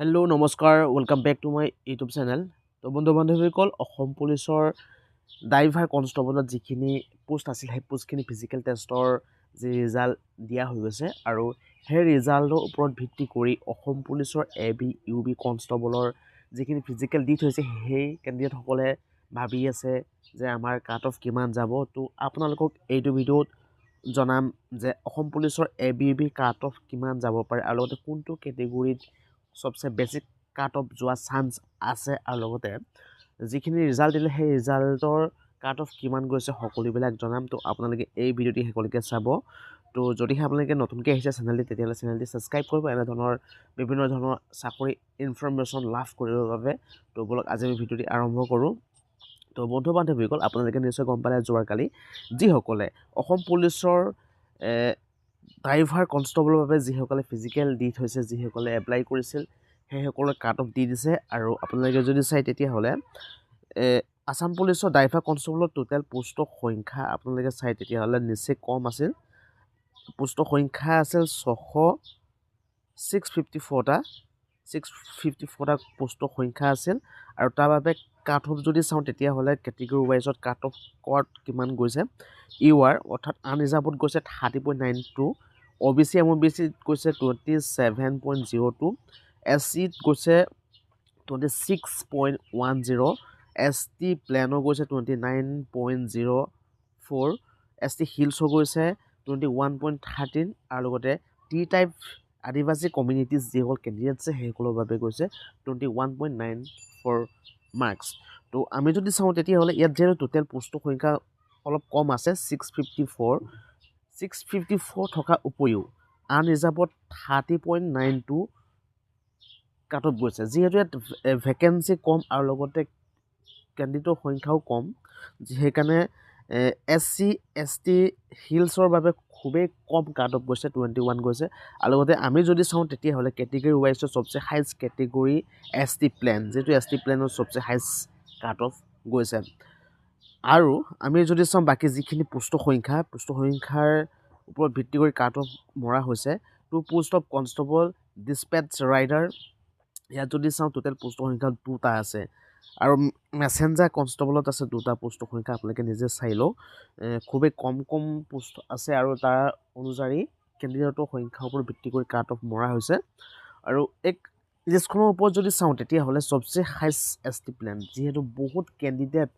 Hello নমস্কাৰ welcome back to my YouTube channel তো বন্ধু বান্ধৱীসকল অসম পুলিচৰ ড্ৰাইভাৰ কনষ্টেবলত যিখিনি পোষ্ট আছিল সেই পোষ্টখিনি ফিজিকেল টেষ্টৰ যি ৰিজাল্ট দিয়া হৈ গৈছে আৰু সেই ৰিজাল্টৰ ওপৰত ভিত্তি কৰি অসম পুলিচৰ এ বি ইউ বি কনষ্টেবলৰ যিখিনি ফিজিকেল দি থৈছে সেই কেণ্ডিডেটসকলে ভাবি আছে যে আমাৰ কাট অফ কিমান যাব। তো আপোনালোকক এইটো ভিডিঅ'ত জনাম যে অসম পুলিচৰ A B U B cut off কিমান যাব পাৰে আৰু লগতে কোনটো কেটেগৰীত চবচে বেছি কাট অফ যোৱা চান্স আছে আৰু লগতে যিখিনি ৰিজাল্ট দিলে সেই ৰিজাল্টৰ কাট অফ কিমান গৈছে সকলোবিলাক জনাম। তো আপোনালোকে এই ভিডিঅ'টি শেষলৈকে চাব। তো যদিহে আপোনালোকে নতুনকৈ আহিছে চেনেলটি তেতিয়াহ'লে চেনেলটি ছাবস্ক্ৰাইব কৰিব। এনেধৰণৰ বিভিন্ন ধৰণৰ চাকৰি ইনফৰ্মেশ্যন লাভ কৰিবৰ বাবে তো বলক আজি আমি ভিডিঅ'টি আৰম্ভ কৰোঁ। তো বন্ধু বান্ধৱীসকল আপোনালোকে নিশ্চয় গম পালে যোৱাকালি যিসকলে অসম পুলিচৰ ড্ৰাইভাৰ কনষ্টেবলৰ বাবে যিসকলে ফিজিকেল দি থৈছে যিসকলে এপ্লাই কৰিছিল সেইসকলে কাট অফ দি দিছে আৰু আপোনালোকে যদি চাই তেতিয়াহ'লে আছাম পুলিচৰ ড্ৰাইভাৰ কনষ্টেবলৰ টোটেল পোষ্টৰ সংখ্যা আপোনালোকে চাই তেতিয়াহ'লে নিচেই কম আছিল। পোষ্টৰ সংখ্যা আছিল ছশ ছিক্স ফিফটি ফ'ৰটা ছিক্স ফিফটি ফ'ৰটা পোষ্টৰ সংখ্যা আছিল। আৰু তাৰ বাবে কাট অফ যদি চাওঁ তেতিয়াহ'লে কেটেগৰী ৱাইজত কাট অফ ক'ত কিমান গৈছে? ইউ আৰ অৰ্থাৎ আনৰিজাৰ্ভত গৈছে thirty point nine two O' B C M O' B চিত গৈছে twenty seven point zero' two S চিত গৈছে twenty six point one zero' S T প্লেনৰ গৈছে twenty nine point zero' four S T হিলছৰ গৈছে টুৱেণ্টি ওৱান পইণ্ট থাৰ্টিন আৰু লগতে tea type আদিবাসী কমিউনিটিজ যিসকল কেণ্ডিডেট আছে সেইসকলৰ বাবে গৈছে twenty one point nine four marks তো আমি যদি চাওঁ তেতিয়াহ'লে ইয়াত যিহেতু টোটেল পোষ্টৰ সংখ্যা অলপ কম আছে six fifty four six fifty four থকাৰ উপৰিও আনৰিজাৰ্ভত thirty point nine two cut off গৈছে। যিহেতু ইয়াত ভেকেঞ্চি কম আৰু লগতে কেণ্ডিডেটৰ সংখ্যাও কম। সেইকাৰণে এছ চি এছ টি হিলছৰ বাবে খুবেই কম কাট অফ গৈছে টুৱেণ্টি ওৱান গৈছে। আৰু লগতে আমি যদি চাওঁ তেতিয়াহ'লে কেটেগৰী ৱাইজত চবচে highest category S T plain যিটো এছ টি প্লেনত চবচে হাইষ্ট কাট অফ গৈছে। আৰু আমি যদি চাওঁ বাকী যিখিনি পোষ্টৰ সংখ্যা পোষ্টৰ সংখ্যাৰ ওপৰত ভিত্তি কৰি কাট অফ মৰা হৈছে to post of constable dispatch rider ইয়াত যদি চাওঁ টোটেল পোষ্টৰ সংখ্যা দুটা আছে। আৰু মেছেঞ্জাৰ কনষ্টেবলত আছে দুটা পোষ্টৰ সংখ্যা আপোনালোকে নিজে চাই লওক। খুবেই কম কম পোষ্ট আছে আৰু তাৰ অনুযায়ী কেণ্ডিডেটৰ সংখ্যাৰ ওপৰত ভিত্তি কৰি কাট অফ মৰা হৈছে। আৰু এক লিষ্টখনৰ ওপৰত যদি চাওঁ তেতিয়াহ'লে চবচে হাইষ্ট এছ টি প্লেন যিহেতু বহুত কেণ্ডিডেট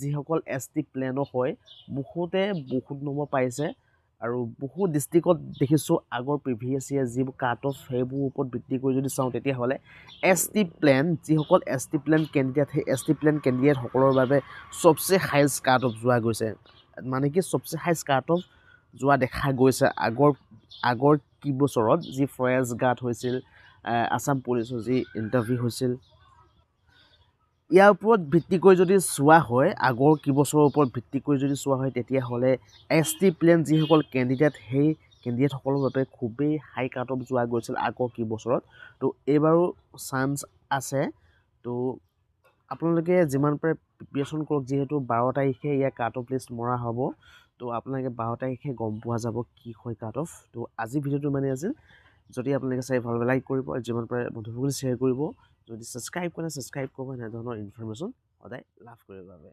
যিসকল এছ টি প্লেনৰ হয় বহুতে বহুত নম্বৰ পাইছে। আৰু বহু ডিষ্ট্ৰিক্টত দেখিছোঁ আগৰ প্ৰিভিয়াছ ইয়েৰ যিবোৰ কাট অফ সেইবোৰ ওপৰত ভিত্তি কৰি যদি চাওঁ তেতিয়াহ'লে এছ টি প্লেন যিসকল এছ টি প্লেন কেণ্ডিডেট সেই এছ টি প্লেন কেণ্ডিডেটসকলৰ বাবে চবচে হাইষ্ট কাট অফ যোৱা গৈছে। মানে কি চবচে হাইষ্ট কাট অফ যোৱা দেখা গৈছে আগৰ আগৰ কেইবছৰত যি ফৰেষ্ট গাৰ্ড হৈছিল আছাম পুলিচৰ যি ইণ্টাৰভিউ হৈছিল। ইয়াৰ ওপৰত ভিত্তি কৰি যদি চোৱা হয় আগৰ কেইবছৰৰ ওপৰত ভিত্তি কৰি যদি চোৱা হয় তেতিয়াহ'লে এছ টি প্লেন যিসকল কেণ্ডিডেট সেই কেণ্ডিডেটসকলৰ বাবে খুবেই হাই কাট অফ যোৱা গৈছিল আগৰ কেইবছৰত। তো এইবাৰো চান্স আছে। তো আপোনালোকে যিমান পাৰে প্ৰিপেৰেশ্যন কৰক যিহেতু বাৰ তাৰিখে ইয়াৰ কাট অফ লিষ্ট মৰা হ'ব। তো আপোনালোকে বাৰ তাৰিখে গম পোৱা যাব কি হয় কাট অফ তো আজি ভিডিঅ'টো মানে আছিল। যদি আপোনালোকে চাই ভাল লাইক কৰিব যিমান পাৰে বন্ধুসকলে শ্বেয়াৰ কৰিব। যদি ছাবস্ক্ৰাইব কৰে ছাবস্ক্ৰাইব কৰিব এনেধৰণৰ ইনফৰ্মেশ্যন সদায় লাভ কৰিবৰ বাবে